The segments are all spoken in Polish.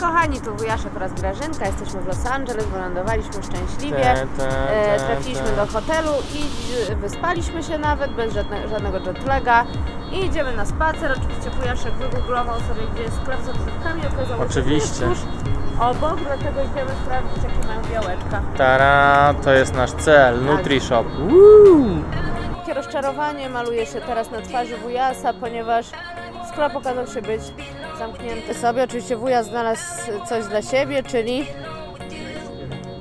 kochani, tu wujaszek oraz Grażynka, jesteśmy w Los Angeles, wylądowaliśmy szczęśliwie, e, trafiliśmy do hotelu i wyspaliśmy się nawet, bez żadne, żadnego jetlaga i idziemy na spacer, oczywiście wujaszek wygooglował sobie, gdzie jest sklep z odżywkami, okazało się, Oczywiście. że jest obok, dlatego idziemy sprawdzić, jakie mają białeczka. Tara, to jest nasz cel, Tak. NutriShop. Takie rozczarowanie maluje się teraz na twarzy wujasa, ponieważ sklep okazał się być zamknięty sobie. Oczywiście wujas znalazł coś dla siebie, czyli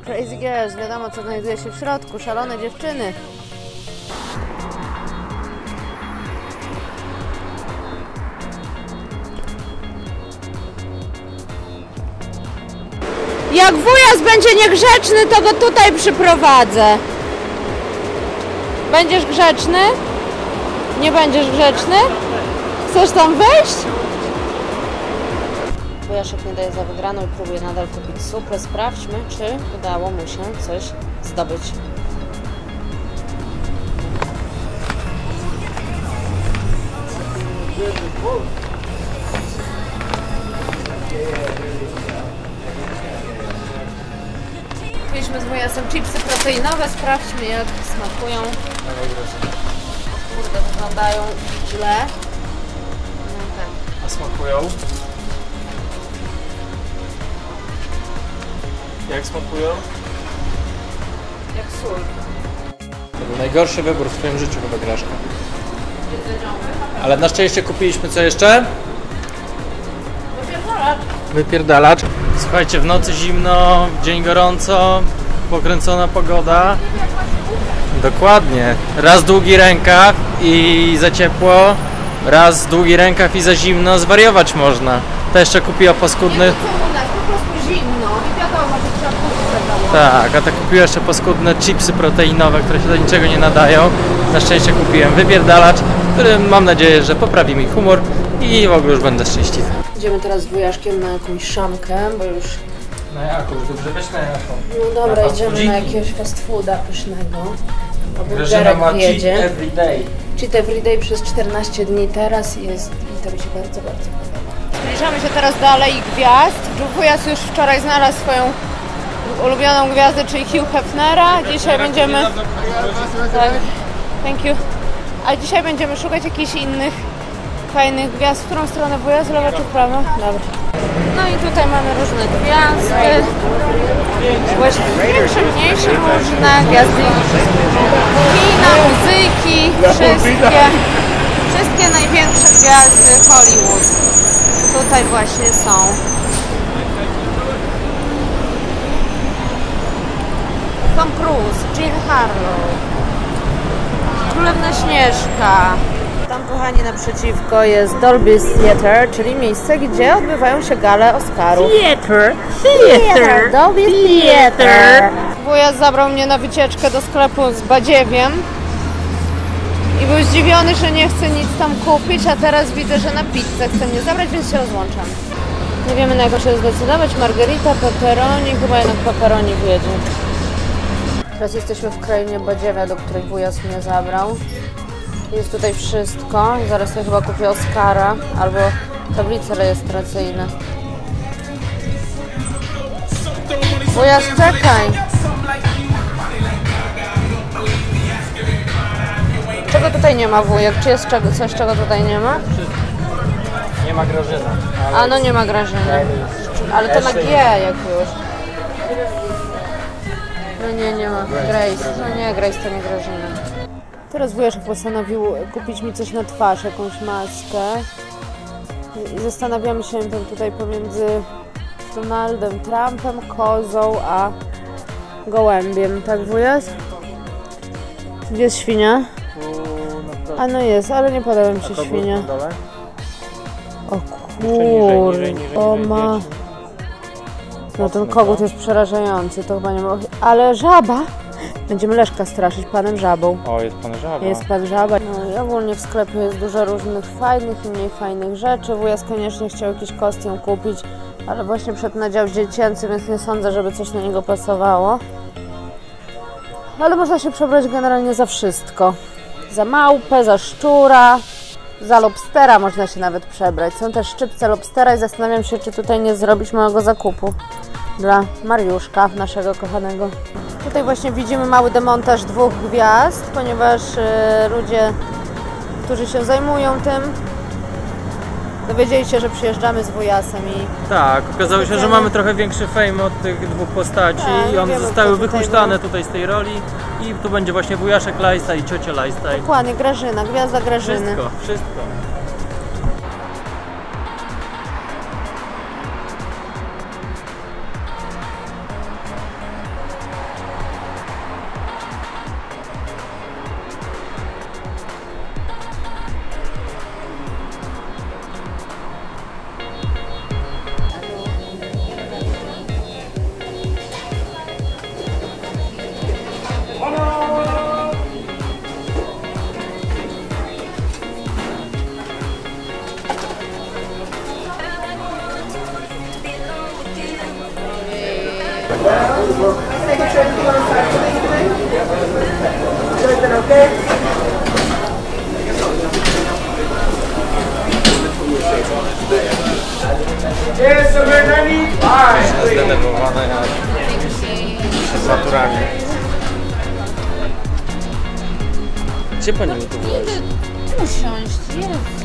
Crazy Girls. Wiadomo, co znajduje się w środku. Szalone dziewczyny. Jak wujas będzie niegrzeczny, to go tutaj przyprowadzę. Będziesz grzeczny? Nie będziesz grzeczny? Chcesz tam wejść? Wujaszek nie daje za wygraną i próbuje nadal kupić supę. Sprawdźmy, czy udało mu się coś zdobyć. Kupiliśmy z wujasem chipsy proteinowe. Sprawdźmy, jak smakują. Kurde, wyglądają źle. A smakują? Jak smakują? Jak sól. To był najgorszy wybór w Twoim życiu chyba Graszka. Ale na szczęście kupiliśmy co jeszcze? Wypierdalacz. Słuchajcie, w nocy zimno, w dzień gorąco, pokręcona pogoda. Dokładnie. Raz długi rękaw i za ciepło, raz długi rękaw i za zimno, zwariować można. To jeszcze kupiła paskudny... Co u nas? Po prostu zimno. I wiadomo, że trzeba puszczać Tak, a ta kupiła jeszcze paskudne chipsy proteinowe, które się do niczego nie nadają. Na szczęście kupiłem wypierdalacz, który mam nadzieję, że poprawi mi humor i w ogóle już będę szczęśliwy. Idziemy teraz z wujaszkiem na jakąś szamkę, bo już... Na jaką? Dobrze weź na jaką. No dobra, Na idziemy na jakiegoś fast fooda pysznego. A Grażyna ma cheat wiedzie. every day. Cheat everyday przez 14 dni teraz jest i to mi się bardzo, bardzo podoba. Zbliżamy się teraz do Alei Gwiazd. Wujas już wczoraj znalazł swoją ulubioną gwiazdę, czyli Hugh Hefnera. Dzisiaj będziemy... Tak, thank you. A dzisiaj będziemy szukać jakichś innych fajnych gwiazd. W którą stronę wujas? Lewa czy w prawo? Dobra. No i tutaj mamy różne gwiazdy. Właśnie większe, mniejsze różne gwiazdy kina, muzyki, wszystkie, wszystkie największe gwiazdy Hollywood tutaj właśnie są. Tom Cruise, Jean Harlow, Królewna Śnieżka. Tam, kochani, naprzeciwko jest Dolby Theatre, czyli miejsce, gdzie odbywają się gale Oscarów. Theater. Theater, Dolby Theater. Wujas zabrał mnie na wycieczkę do sklepu z badziewiem i był zdziwiony, że nie chce nic tam kupić, a teraz widzę, że na pizzę chce mnie zabrać, więc się rozłączam. Nie wiemy na jaką się zdecydować, margarita, pepperoni, chyba jednak pepperoni wiedzie. Teraz jesteśmy w krainie badziewia, do której wujas mnie zabrał. Jest tutaj wszystko. Zaraz sobie chyba kupię Oscara albo tablice rejestracyjne. Wujas, czekaj! Czego tutaj nie ma wujek? Czy jest czego, coś, czego tutaj nie ma? Nie ma Grażyna. A no nie ma Grażyny. Ale to na G jak już. No nie, nie ma. Grace. No nie, Grace to nie Grażyna. Teraz wujaszek postanowił kupić mi coś na twarz, jakąś maskę. I zastanawiamy się tam tutaj pomiędzy Donaldem Trumpem, kozą, a gołębiem. Tak wujas? Gdzie jest świnia? A no jest, ale nie podoba mi się świnia. O kur... niżej, niżej, o niżej, ma... No ten kogut jest przerażający, to chyba nie ma... Ale żaba! Będziemy Leszka straszyć panem żabą. O, jest pan żaba. Jest pan żaba. No i ogólnie w sklepie jest dużo różnych fajnych i mniej fajnych rzeczy. Wujas koniecznie chciał jakiś kostium kupić, ale właśnie przed na dział dziecięcy, więc nie sądzę, żeby coś na niego pasowało. Ale można się przebrać generalnie za wszystko. Za małpę, za szczura, za lobstera można się nawet przebrać. Są też szczypce lobstera i zastanawiam się, czy tutaj nie zrobić małego zakupu dla Mariuszka, naszego kochanego. Tutaj właśnie widzimy mały demontaż dwóch gwiazd, ponieważ e, ludzie, którzy się zajmują tym, dowiedzieli się, że przyjeżdżamy z wujasem i Tak, okazało się, że mamy trochę większy fame od tych dwóch postaci Tak, i one zostały wychuśtane tutaj z tej roli i tu będzie właśnie wujaszek Lajsta i ciocia Lajsta dokładnie Grażyna, gwiazda Grażyny. wszystko, wszystko. Zdenerwowane z maturami. Gdzie pani mi tu byłaś? Usiąść, jest.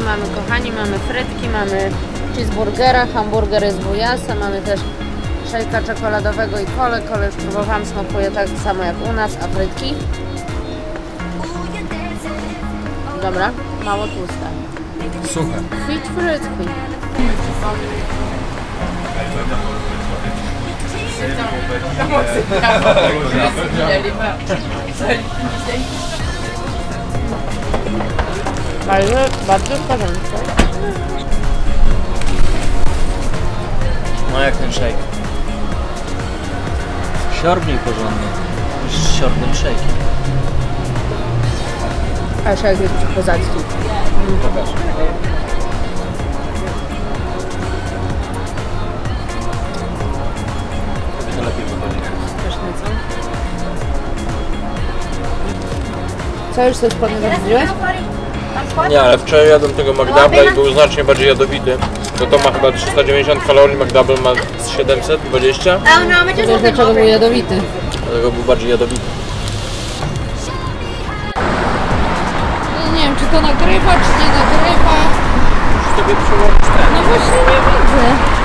Tu mamy, kochani? Mamy frytki, mamy cheeseburgera, hamburger jest wujasa, mamy też szejka czekoladowego i kole. Kole już próbowałam, smakuje tak samo jak u nas, a frytki? Dobra, mało tłuste. Suche. Fit frytki. Bardzo, bardzo w porządku. No jak ten shake. Siorbnij porządnie. Z siorbnym shake'iem. A jeszcze jak jest kozacki. Pokaż. Tobie to lepiej wychodzi. Pyszne, co? Co już sobie spodnie zamówiłeś? Nie, ale wczoraj jadłem tego McDouble'a i był znacznie bardziej jadowity. To to ma chyba 390 kalorii, McDouble ma z 720, Wiesz dlaczego był jadowity? dlatego był bardziej jadowity. Nie wiem, czy to nagrywa, czy nie nagrywa. Musisz sobie ten. No właśnie nie widzę.